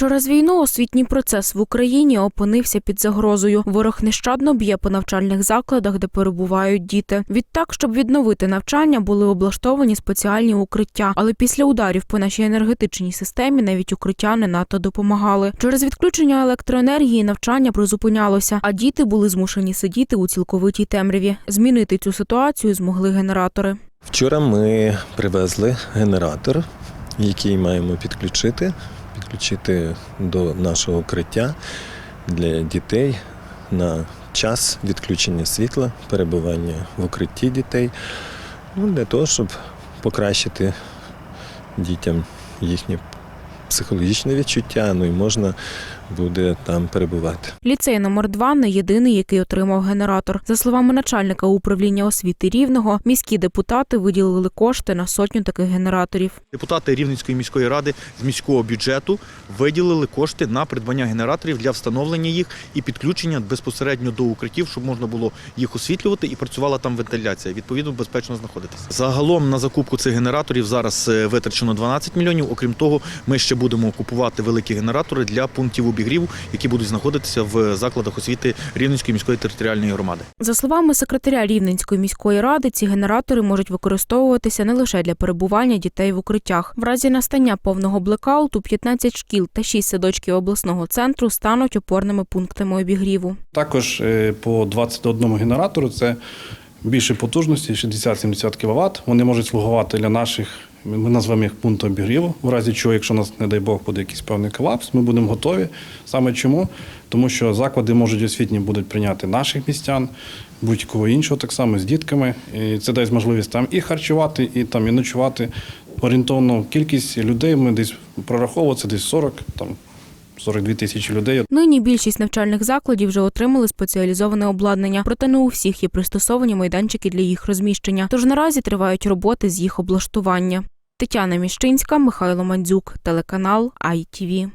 Через війну освітній процес в Україні опинився під загрозою. Ворог нещадно б'є по навчальних закладах, де перебувають діти. Відтак, щоб відновити навчання, були облаштовані спеціальні укриття. Але після ударів по нашій енергетичній системі навіть укриття не надто допомагали. Через відключення електроенергії навчання призупинялося, а діти були змушені сидіти у цілковитій темряві. Змінити цю ситуацію змогли генератори. Вчора ми привезли генератор, який маємо підключити, підключити до нашого укриття для дітей на час відключення світла, перебування в укритті дітей, ну, для того, щоб покращити дітям їхнє психологічне відчуття, ну і можна буде там перебувати. Ліцей номер 2 не єдиний, який отримав генератор. За словами начальника управління освіти Рівного, міські депутати виділили кошти на сотню таких генераторів. Депутати Рівненської міської ради з міського бюджету виділили кошти на придбання генераторів для встановлення їх і підключення безпосередньо до укриттів, щоб можна було їх освітлювати і працювала там вентиляція. Відповідно, безпечно знаходитися. Загалом на закупку цих генераторів зараз е, витрачено 12 мільйонів. Окрім того, ми ще будемо купувати великі генератори для пунктів обігріву, які будуть знаходитися в закладах освіти Рівненської міської територіальної громади. За словами секретаря Рівненської міської ради, ці генератори можуть використовуватися не лише для перебування дітей в укриттях. В разі настання повного блекауту 15 шкіл та 6 садочків обласного центру стануть опорними пунктами обігріву. Також е, по 21 генератору це більше потужності, 60-70 кВт. Вони можуть слугувати для наших, ми назвемо їх пункт обігріву. В разі чого, якщо нас, не дай Бог, буде якийсь певний колапс, ми будемо готові. Саме чому? Тому що заклади можуть освітні будуть прийняти наших містян, будь-кого іншого, так само з дітками. І це дасть можливість там і харчувати, і там і ночувати. Орієнтовно кількість людей ми десь прораховували, це десь 40, там 42 тисячі людей. Нині більшість навчальних закладів вже отримали спеціалізоване обладнання, проте не у всіх є пристосовані майданчики для їх розміщення. Тож наразі тривають роботи з їх облаштування. Тетяна Міщинська, Михайло Мандзюк, телеканал ITV.